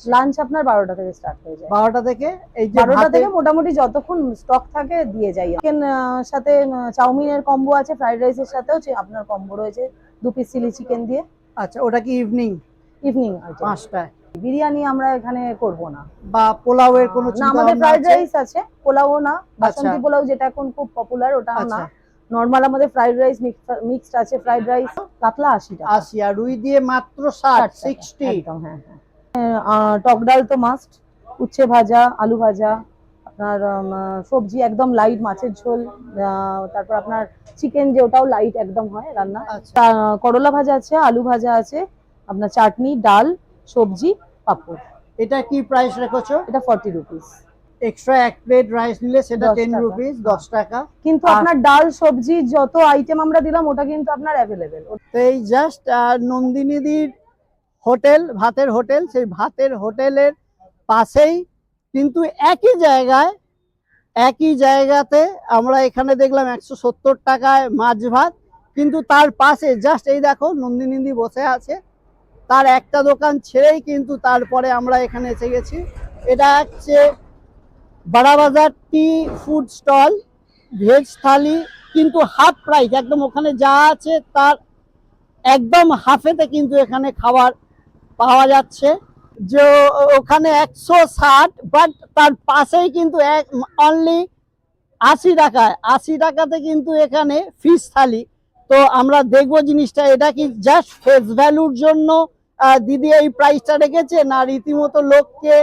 Lunch আপনার বারোটা থেকে স্টার্ট হয়ে যায়। বারোটা থেকে এই বারোটা থেকে মোটামুটি যতক্ষণ স্টক থাকে দিয়ে যাই। চিকেন সাথে চাউমিনের কম্বো আছে ফ্রাইড রাইসের সাথেও আপনার কম্বো রয়েছে দু পিস চিলি চিকেন দিয়ে। আচ্ছা ওটা কি ইভিনিং ইভিনিং পাঁচটায়। বিরিয়ানি আমরা এখানে করব না। বা পোলাওয়ের কোনো না আমাদের ফ্রাইড রাইস আছে? পোলাও না বাসন্তী আচ্ছা। পোলাও যেটা এখন খুব পপুলার ওটাও না। আচ্ছা। নর্মাল আমাদের ফ্রাইড রাইস মিক্সড আছে ফ্রাইড রাইস কাতলা আশি টাকা আশি আর রুই দিয়ে মাত্র ষাট সিক্সটি একদম হ্যাঁ হ্যাঁ। টক ডাল তো মাস্ট উচ্ছে ভাজা আলু ভাজা আপনার সবজি একদম লাইট মাছের ঝোল তারপর আপনার চিকেন যে ওটাও লাইট একদম হয় রান্না। আচ্ছা। করলা ভাজা আছে আলু ভাজা আছে আপনার চাটনি ডাল সবজি পাপড়। এটা কি প্রাইস রেখেছো? এটা ফর্টি রুপিস এক্সট্রা এক প্লেট রাইস নিলে সেটা টেন রুপিস দশ টাকা। কিন্তু আপনার ডাল সবজি যত আইটেম আমরা দিলাম ওটা কিন্তু আপনার অ্যাভেলেবেল এই জাস্ট নন্দিনীদির হোটেল, ভাতের হোটেল, সেই ভাতের হোটেলের পাশেই কিন্তু একই জায়গায়, একই জায়গাতে আমরা এখানে দেখলাম একশো সত্তর টাকায় মাছ ভাত, কিন্তু তার পাশে জাস্ট এই দেখো নন্দিনীদি বসে আছে। তার একটা দোকান ছেড়েই কিন্তু তারপরে আমরা এখানে এসে গেছি। এটা হচ্ছে Barabazar tea food stall, veg thali, কিন্তু হাফ প্রাইস, একদম ওখানে যা আছে তার একদম হাফেতে কিন্তু এখানে খাবার পাওয়া যাচ্ছে। যে ওখানে একশো ষাট বাট তার পাশেই কিন্তু এক অনলি আশি টাকায় আশি টাকাতে কিন্তু এখানে ফিশ থালি। তো আমরা দেখব জিনিসটা, এটা কি জাস্ট ফেস ভ্যালুর জন্য দিদি এই প্রাইসটা রেখেছে না রীতিমতো লোককে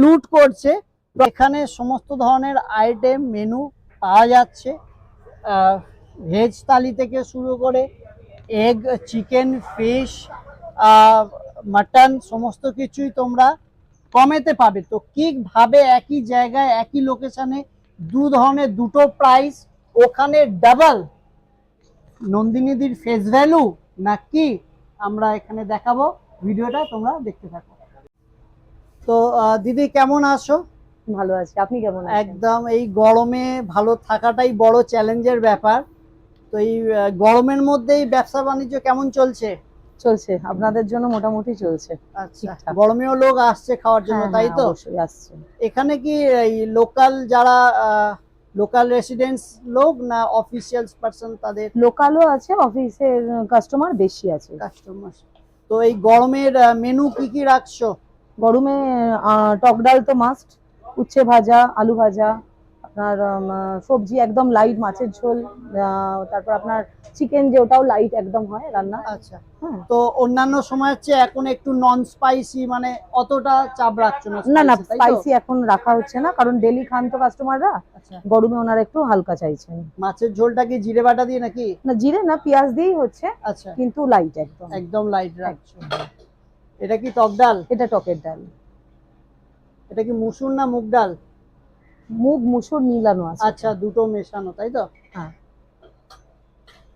লুট করছে? এখানে সমস্ত ধরনের আইটেম মেনু পাওয়া যাচ্ছে। ভেজ থালি থেকে শুরু করে এগ চিকেন ফিশ মাটন সমস্ত কিছুই তোমরা কমেতে পাবে। তো কীভাবে একই জায়গায় একই লোকেশনে দু ধরনের দুটো প্রাইস ওখানে ডাবল নন্দিনীদির ফেস ভ্যালু নাকি আমরা এখানে দেখাবো ভিডিওটা তোমরা দেখতে থাকো। তো দিদি কেমন আছো? ভালো আছি আপনি কেমন একদম এই গরমে ভালো থাকাটাই বড় চ্যালেঞ্জের ব্যাপার। তো এই গরমের মধ্যেই ব্যবসা বাণিজ্য কেমন চলছে? চলছে আপনাদের জন্য মোটামুটি চলছে। আচ্ছা। গরমেও লোক আসছে খাওয়ার জন্য হ্যাঁ, তাই হ্যাঁ, তো? আসছে। এখানে কি লোকাল যারা লোকাল রেসিডেন্টস লোক না অফিসিয়ালস পার্সন তাদের? লোকালও আছে অফিসের কাস্টমার বেশি আছে। কাস্টমার তো এই গরমের মেনু কি কি রাখছো? গরমে টক ডাল তো মাস্ট উচ্ছে ভাজা আলু ভাজা আপনার সবজি একদম লাইট মাছের ঝোল তারপর আপনার চিকেন যে ওটাও লাইট একদম হয় রান্না। আচ্ছা। হ্যাঁ। তো অন্যান্য সময়ের চেয়ে এখন একটু নন স্পাইসি মানে অতটা চাপ রাখছো না না না? স্পাইসি এখন রাখা হচ্ছে না কারণ ডেলি খান তো কাস্টমাররা আচ্ছা। গরমে ওনারা একটু হালকা চাইছেন। মাছের ঝোলটা কি জিরে বাটা দিয়ে নাকি? না জিরে না পেঁয়াজ দিয়েই হচ্ছে আচ্ছা। কিন্তু লাইট একদম। একদম লাইট রাখছো। এটা কি টক ডাল? এটা টকের ডাল। এটা কি মুসুর না মুগ ডাল? মুগ মুসুর মিলানো আছে। আচ্ছা দুটো মেশানো তাই তো? হ্যাঁ।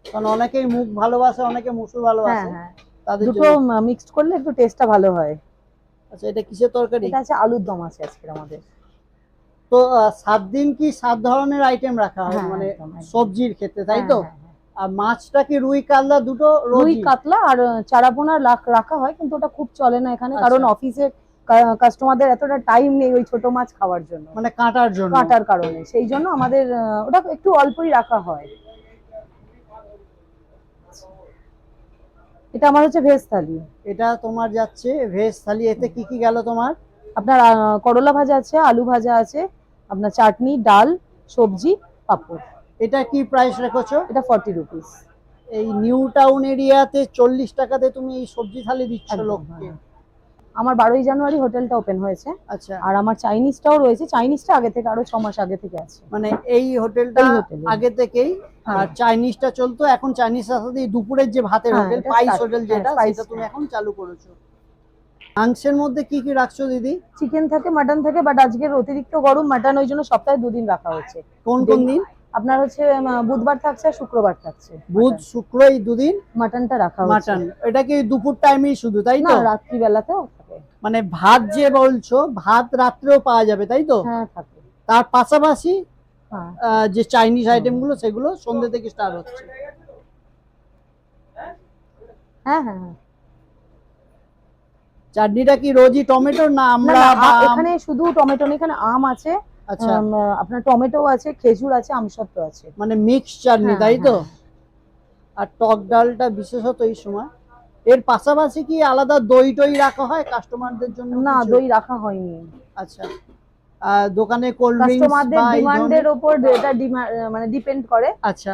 কারণ অনেকেই মুগ ভালোবাসে অনেকে মুসুর হ্যাঁ ভালোবাসে। হ্যাঁ তাদের দুটো মিক্সড করলে একটু টেস্টটা ভালো হয়। আচ্ছা এটা কিসের তরকারি? এটা আছে আলুর দম আছে আজকে আমাদের। তো সাত দিন কি সাত ধরনের আইটেম রাখা হয়? হ্যাঁ, মানে। সবজির ক্ষেত্রে তাই তো? হ্যাঁ, হ্যাঁ, হ্যাঁ। আর মাছটা কি রুই কাতলা দুটো রুই কাতলা আর চারাপোনা লাখ- রাখা হয় কিন্তু ওটা খুব চলে না এখানে। আচ্ছা। কারণ অফিসে কাস্টমারদের এতটা টাইম নেই ওই ছোট মাছ খাওয়ার জন্য। মানে কাটার জন্য। কাটার কারণে। সেই জন্য আমাদের ওটা একটু অল্পই রাখা হয়। এটা আমার হচ্ছে ভেজ থালি। এটা তোমার যাচ্ছে ভেজ থালি। এতে কি কি গেল তোমার? আপনার করলা ভাজা আছে আলু ভাজা আছে আপনার চাটনি ডাল সবজি পাঁপড়। এটা কি প্রাইস রেখেছো? এটা ফর্টি রুপিস এই নিউ টাউন এরিয়াতে চল্লিশ টাকাতে তুমি এই সবজি থালি দিচ্ছ লোককে। আমার বারোই জানুয়ারি হোটেলটা ওপেন হয়েছে। আচ্ছা। আর আমার চাইনিজটাও রয়েছে। চাইনিজটা আগে থেকে আরও ছ মাস আগে থেকে আছে। মানে এই হোটেলটা আগে থেকেই আর হ্যাঁ। চাইনিজটা চলতো। এখন চাইনিজ সাথে দুপুরের যে ভাতের হ্যাঁ, হোটেল পাইস হোটেল হ্যাঁ, যেটা spice, সেটা তুমি হ্যাঁ। এখন চালু করেছ। মাংসের মধ্যে কি কি রাখছো দিদি? চিকেন থাকে মাটন থাকে বাট আজকের অতিরিক্ত গরম মাটন ওই জন্য সপ্তাহে দুদিন রাখা হচ্ছে কোন কোন দিন? আপনার হচ্ছে বুধবার থাকছে আর শুক্রবার থাকছে বুধ শুক্র এই দুদিন? মাটনটা রাখা হচ্ছে মাটন। এটা কি দুপুর টাইমেই শুধু তাই না রাত্রিবেলাতেও। মানে ভাত যে বলছো ভাত রাত্রেও পাওয়া যাবে তাই তো? হ্যাঁ তার পাশাপাশি হ্যাঁ। যে চাইনিজ আইটেমগুলো সেগুলো সন্ধ্যে থেকে স্টার্ট হচ্ছে। হ্যাঁ হ্যাঁ হ্যাঁ। চাটনিটা কি রোজই টমেটো না না, আমরা না? এখানে শুধু টমেটো নেই এখানে আম আছে। আচ্ছা। আপনার টমেটো আছে খেজুর আছে আমসত্ত্ব আছে। মানে মিক্স চাটনি তাই তো। আর টক ডালটা বিশেষত এই সময় এর পাশাপাশি কি আলাদা দই টই রাখা হয় কাস্টমারদের জন্য না দই রাখা হয়নি। আচ্ছা। দোকানে কোল্ড ড্রিঙ্কস কাস্টমারদের ডিমান্ডের এটা মানে ডিপেন্ড করে। আচ্ছা।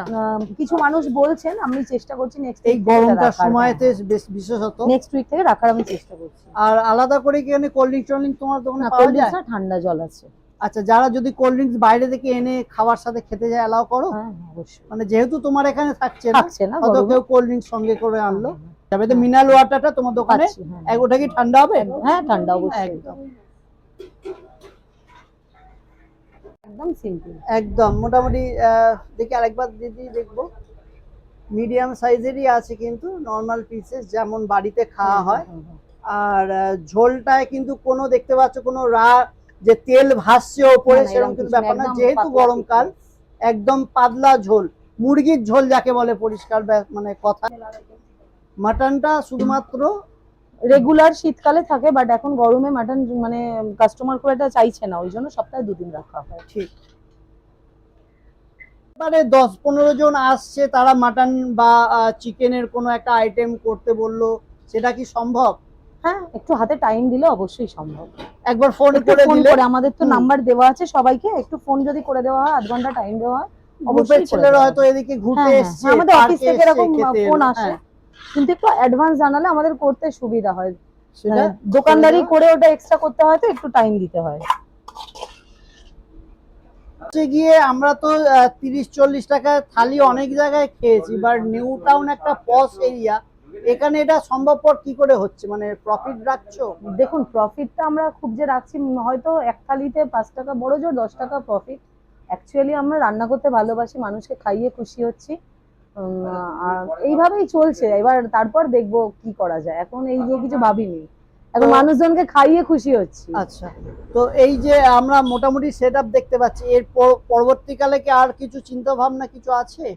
কিছু মানুষ বলছেন আমি চেষ্টা করছি নেক্সট এই গরমকার সময়তে বিশেষত? নেক্সট উইক থেকে রাখার আমি চেষ্টা করছি। আর আলাদা করে কি এখানে কোল্ড ড্রিঙ্কস তোমার দোকানে পাওয়া যায়? না, ঠান্ডা জল আছে। আচ্ছা যারা যদি কোল্ড ড্রিঙ্কস বাইরে থেকে এনে খাওয়ার সাথে খেতে যায় অ্যালাউ করো? হ্যাঁ হ্যাঁ, অবশ্যই। মানে যেহেতু তোমার এখানে থাকছে না কেউ কোল্ড ড্রিঙ্কস সঙ্গে করে আনলো। হ্যাঁ, তবে তো মিনারেল ওয়াটারটা তোমার দোকানে হ্যাঁ। এক ওটা কি ঠান্ডা হবে? হ্যাঁ ঠান্ডা অবশ্যই। একদম। একদম সিম্পল একদম মোটামুটি দেখি আরেকবার দিদি দেখব। মিডিয়াম সাইজেরই আছে কিন্তু নর্মাল পিসেস যেমন বাড়িতে খাওয়া হয় আর আহ, ঝোলটায় কিন্তু কোনো দেখতে পাচ্ছ কোনো রা যে তেল ভাসছে ওপরে সেরকম কিন্তু ব্যাপার না। যেহেতু গরমকাল একদম পাতলা ঝোল মুরগির ঝোল যাকে বলে পরিষ্কার মানে কথা। মাটনটা শুধুমাত্র রেগুলার শীতকালে থাকে বাট এখন গরমে মাটন মানে কাস্টমার খুব একটা চাইছে না ওই জন্য সপ্তাহে দুদিন রাখা হয়। ঠিক। মানে দশ পনেরো জন আসছে তারা মাটন বা চিকেনের কোনো একটা আইটেম করতে বলল সেটা কি সম্ভব? হ্যাঁ একটু হাতে টাইম দিলে অবশ্যই সম্ভব। একবার ফোন করে ফোন দিলে? করে আমাদের তো। নাম্বার দেওয়া আছে সবাইকে একটু ফোন যদি করে দেওয়া হয় আধ ঘণ্টা টাইম দেওয়া হয় অবশ্যই ছেলেরা হয়তো এদিকে ঘুরতে হ্যাঁ, হ্যাঁ, এসছে আমাদের অফিস থেকে এরকম ফোন আসে। হ্যাঁ, কিন্তু একটু অ্যাডভান্স জানালে আমাদের করতে সুবিধা হয়। সেটা মানে দোকানদারি করে ওটা এক্সট্রা করতে হয় তো একটু টাইম দিতে হয়। হচ্ছে গিয়ে আমরা তো তিরিশ চল্লিশ টাকা থালি অনেক জায়গায় খেয়েছি বাট নিউ টাউন একটা পস এরিয়া এখানে এটা সম্ভবপর কি করে হচ্ছে? মানে প্রফিট রাখছো? দেখুন প্রফিটটা আমরা খুব যে রাখছি হয়তো এক থালিতে পাঁচ টাকা বড় জোর দশ টাকা প্রফিট অ্যাকচুয়ালি আমরা রান্না করতে ভালোবাসি মানুষকে খাইয়ে খুশি হচ্ছি। এইভাবেই চলছে। এবার তারপর দেখব কি করা যায়। এখন এই নিয়ে কিছু ভাবিনি। এখন মানুষজনকে খাইয়ে খুশি হচ্ছি। আচ্ছা। তো এই যে আমরা মোটামুটি সেট দেখতে পাচ্ছি এর পরবর্তীকালে কি আর কিছু চিন্তা ভাবনা কিছু আছে?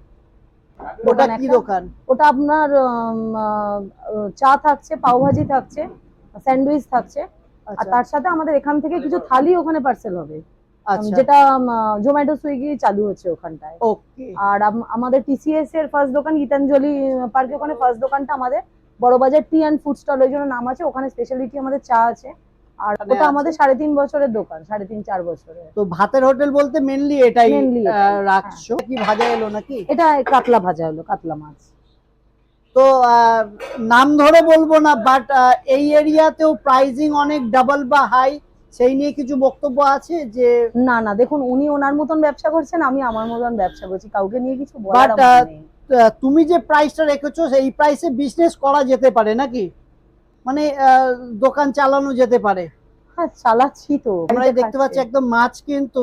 ওটা কি দোকান? ওটা আপনার চা থাকছে পাওভাজি থাকছে স্যান্ডউইচ থাকছে। আর আচ্ছা। তার সাথে আমাদের এখান থেকে কিছু থালি ওখানে পার্সেল হবে। যেটা জোম্যাটো সুইগি চালু হচ্ছে ওখানটায়। ওকে। আর আম- আমাদের টিসিএস এর ফার্স্ট দোকান গীতাঞ্জলি পার্কে ওখানে ফার্স্ট দোকানটা আমাদের Barabazar tea and food stall ওই জন্য নাম আছে। ওখানে স্পেশালিটি আমাদের চা আছে। আর ওটা আমাদের সাড়ে তিন বছরের দোকান সাড়ে তিন চার বছরের। তো ভাতের হোটেল বলতে মেনলি এটাই রাখছো? কি ভাজা এলো নাকি? এটা কাতলা ভাজা হলো কাতলা মাছ। তো নাম ধরে বলব না বাট এই এরিয়াতেও প্রাইজিং অনেক ডাবল বা হাই সেই নিয়ে কিছু বক্তব্য আছে যে না না দেখুন উনি ওনার মতন ব্যবসা করছেন আমি আমার মতন ব্যবসা করছি। কাউকে নিয়ে কিছু বলার তুমি যে প্রাইসটা রেখেছো সেই প্রাইসে বিজনেস করা যেতে পারে নাকি? মানে দোকান চালানো যেতে পারে। হ্যাঁ চালাচ্ছি তো আমরা দেখতে পাচ্ছি একদম মাছ কিন্তু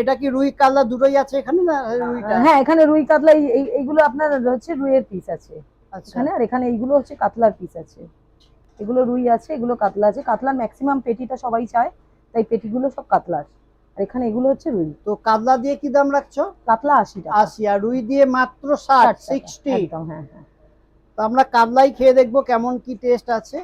এটা কি রুই কাতলা দুটোই আছে এখানে না রুইটা হ্যাঁ এখানে রুই কাতলা এই- এই- এইগুলো আপনার হচ্ছে রুইয়ের পিস আছে। আচ্ছা। এখানে আর এখানে এইগুলো হচ্ছে কাতলার পিস আছে। এগুলো রুই আছে এগুলো কাতলা আছে। কাতলার ম্যাক্সিমাম পেটিটা সবাই চায় তাই পেটিগুলো সব কাতলার। আর এখানে এগুলো হচ্ছে রুই। তো কাতলা দিয়ে কি দাম রাখছো? কাতলা আশি টাকা। আশি আর রুই দিয়ে মাত্র ষাট সিক্সটি একদম হ্যাঁ হ্যাঁ। তো আমরা কাতলাই খেয়ে দেখব কেমন কি টেস্ট আছে।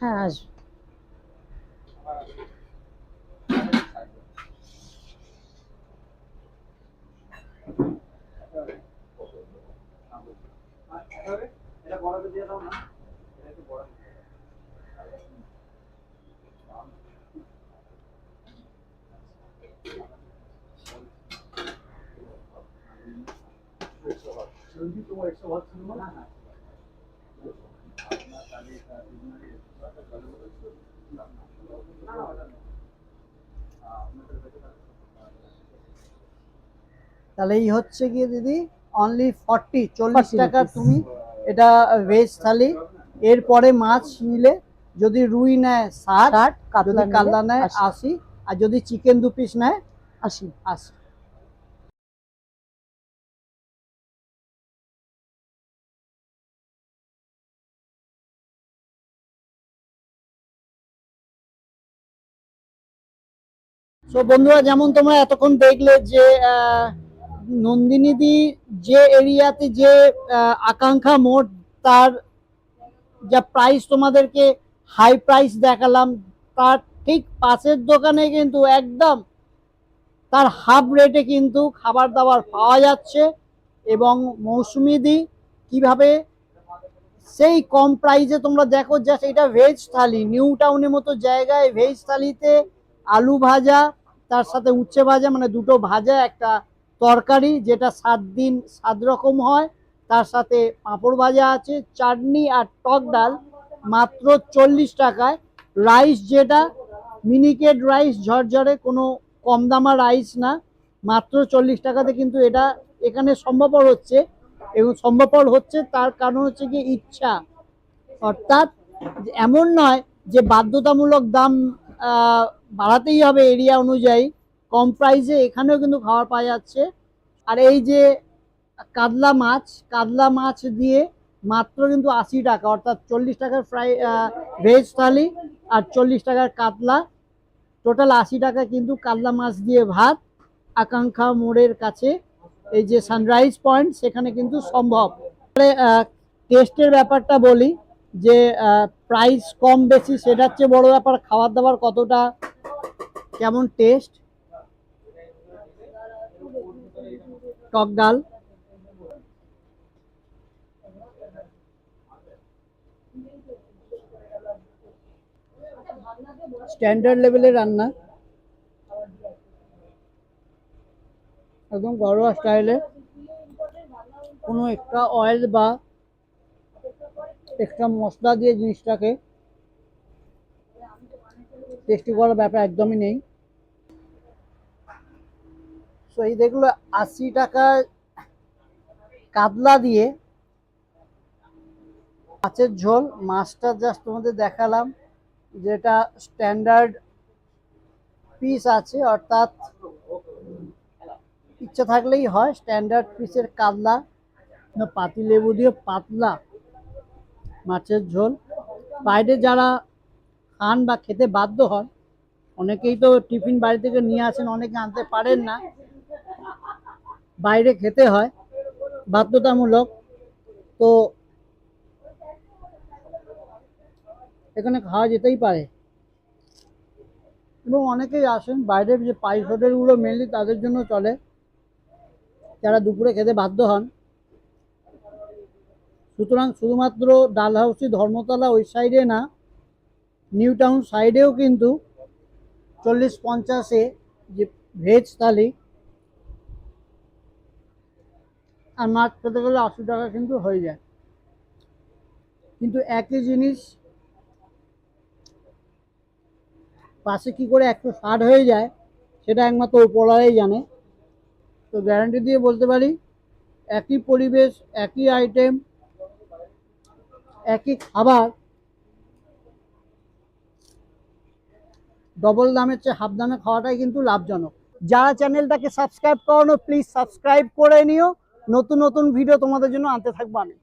হ্যাঁ আসবে। তাহলে এই হচ্ছে গিয়ে দিদি অনলি ফর্টি চল্লিশ টাকা তুমি এটা ভেজ থালি। এরপরে মাছ নিলে যদি রুই নেয় ষাট ষাট যদি কাতলা নেয় আশি। আর যদি চিকেন দু পিস নেয় আশি। আশি। তো বন্ধুরা যেমন তোমরা এতক্ষণ দেখলে যে আহ, নন্দিনীদি যে এরিয়াতে যে আকাঙ্ক্ষা মোড় তার যা প্রাইস তোমাদেরকে হাই প্রাইস দেখালাম, তার ঠিক পাশের দোকানে কিন্তু একদম তার হাফ রেটে কিন্তু খাবার দাবার পাওয়া যাচ্ছে এবং মৌসুমিদি কীভাবে সেই কম প্রাইসে তোমরা দেখো জাস্ট এটা ভেজ থালি নিউ টাউনের মতো জায়গায় ভেজ থালিতে আলু ভাজা, তার সাথে উচ্ছে ভাজা মানে দুটো ভাজা, একটা তরকারি যেটা সাত দিন সাত রকম হয়, তার সাথে পাঁপড় ভাজা আছে, চাটনি আর টক ডাল মাত্র চল্লিশ টাকায়। রাইস যেটা, মিনিকেট রাইস ঝরঝরে, কোনো কম দামা রাইস না, মাত্র চল্লিশ টাকাতে কিন্তু এটা এখানে সম্ভবপর হচ্ছে। এবং সম্ভবপর হচ্ছে তার কারণ হচ্ছে কি ইচ্ছা। অর্থাৎ এমন নয় যে বাধ্যতামূলক দাম বাড়াতেই হবে এরিয়া অনুযায়ী। কম প্রাইসে এখানেও কিন্তু খাবার পাওয়া যাচ্ছে। আর এই যে কাতলা মাছ কাতলা মাছ দিয়ে মাত্র কিন্তু আশি টাকা, অর্থাৎ চল্লিশ টাকার ফ্রাই ভেজ থালি আর চল্লিশ টাকার কাতলা। টোটাল আশি টাকা কিন্তু কাতলা মাছ দিয়ে ভাত। আকাঙ্ক্ষা মোড়ের কাছে এই যে সানরাইজ পয়েন্ট সেখানে কিন্তু সম্ভব। টেস্টের ব্যাপারটা বলি যে প্রাইস কম বেশি সেটা হচ্ছে বড় ব্যাপার খাবার দাবার কতটা, কেমন টেস্ট টক ডাল। স্ট্যান্ডার্ড লেভেলের রান্না। একদম ঘরোয়া স্টাইলে। কোনো এক্সট্রা অয়েল বা এক্সট্রা মশলা দিয়ে জিনিসটাকে টেস্টি করার ব্যাপার একদমই নেই। সো এই দেখল আশি টাকা কাতলা দিয়ে মাছের ঝোল। মাছটা জাস্ট তোমাদের দেখালাম, যেটা স্ট্যান্ডার্ড পিস আছে, অর্থাৎ ইচ্ছা থাকলেই হয় স্ট্যান্ডার্ড পিসের কাতলা, পাতি লেবু দিয়ে পাতলা মাছের ঝোল। বাইরে যারা খান বা খেতে বাধ্য হন, অনেকেই তো টিফিন বাড়ি থেকে নিয়ে আসেন, অনেকে আনতে পারেন না। বাইরে খেতে হয়, বাধ্যতামূলক। তো এখানে খাওয়া যেতেই পারে। এবং অনেকেই আসেন, বাইরের যে পাইস হোটেলগুলো মেনলি তাদের জন্য চলে। যারা দুপুরে খেতে বাধ্য হন। সুতরাং শুধুমাত্র ডালহাউসি ধর্মতলা ওই সাইডে না, নিউ টাউন সাইডেও কিন্তু চল্লিশ পঞ্চাশে যে ভেজ থালি আর মাছ খেতে গেলে আশি টাকা কিন্তু হয়ে যায়। কিন্তু একই জিনিস, পাশে কি করে একশো ষাট হয়ে যায়, সেটা একমাত্র উপরওয়ালাই জানে। তো গ্যারান্টি দিয়ে বলতে পারি, একই পরিবেশ, একই আইটেম একই খাবার ডবল দামের চেয়ে হাফ দামে খাওয়াটাই কিন্তু লাভজনক। যারা চ্যানেলটাকে সাবস্ক্রাইব করানো প্লিজ সাবস্ক্রাইব করে নিও। নতুন নতুন ভিডিও তোমাদের জন্য আনতে থাকব আমি।